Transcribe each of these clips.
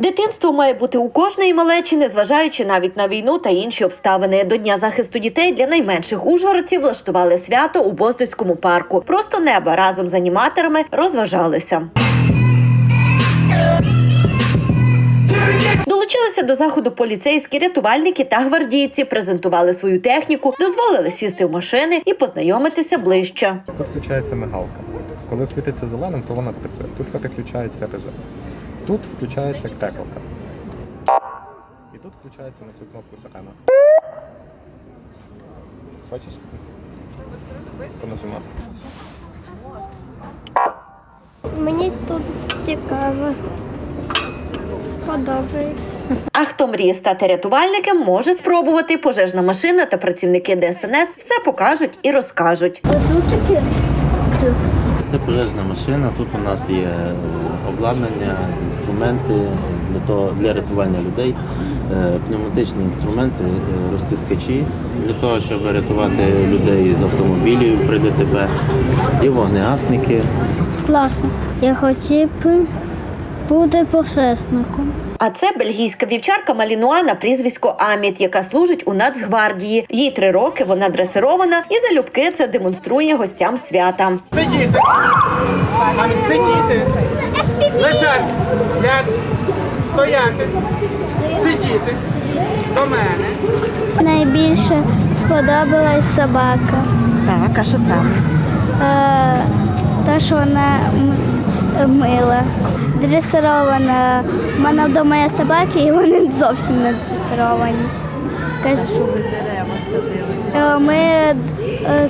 Дитинство має бути у кожної малечі, незважаючи навіть на війну та інші обставини. До дня захисту дітей для найменших ужгородців влаштували свято у Боздойському парку. Просто неба разом з аніматорами розважалися. Долучилися до заходу поліцейські рятувальники та гвардійці, презентували свою техніку, дозволили сісти в машини і познайомитися ближче. Тут включається мигалка. Коли світиться зеленим, то вона працює. Тут переключається режим. Тут включається текалка. І тут включається на цю кнопку сирена. Хочеш? Понажимати. Мені тут цікаво. Подобається. А хто мріє стати рятувальником, може спробувати. Пожежна машина та працівники ДСНС все покажуть і розкажуть. Це пожежна машина. Тут у нас є обладнання, інструменти для того для рятування людей, е, пневматичні інструменти, е, розтискачі для того, щоб рятувати людей з автомобілів при ДТП, і вогнегасники. Класно. Я хотів бути пожежником. А це бельгійська вівчарка Малінуа на прізвисько Аміт, яка служить у Нацгвардії. Їй три роки, вона дресирована і залюбки це демонструє гостям свята. Ляж. Стояти. Сидіти. До мене. Найбільше сподобалась собака. Так, а що саме? Е, Те, що вона мила, дресирована. У мене вдома є собаки, і вони зовсім не дресировані. Каже, Е, Ми е,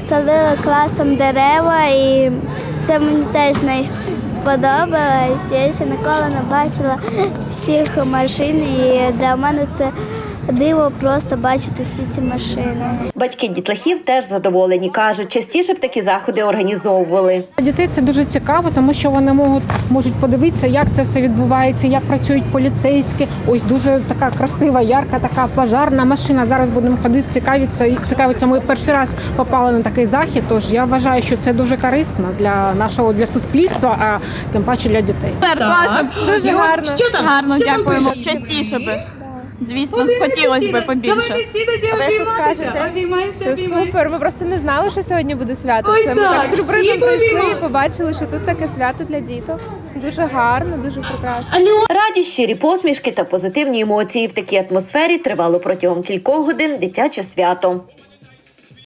садили класом дерева, і це мені теж сподобалось. Я ще ніколи не бачила всіх машин, і для мене це диво просто бачити всі ці машини. Батьки дітлахів теж задоволені. кажуть, частіше б такі заходи організовували. Дітей це дуже цікаво, тому що вони можуть, можуть подивитися, як це все відбувається, як працюють поліцейські. Ось дуже така красива, ярка, така пожарна машина. Зараз будемо ходити, цікавитися. цікавиться. Ми перший раз попали на такий захід. Тож я вважаю, що це дуже корисно для нашого для суспільства, а тим паче для дітей. Дуже гарно. Що там? Гарно, дякуємо. Частіше би. Звісно, хотілося б побільше. Ви що скажете? Це супер. Ми просто не знали, що сьогодні буде свято. Це ми так сюрпризом прийшли і побачили, що тут таке свято для діток. Дуже гарно, дуже прекрасно. Радість, щирі посмішки та позитивні емоції в такій атмосфері тривало протягом кількох годин дитяче свято.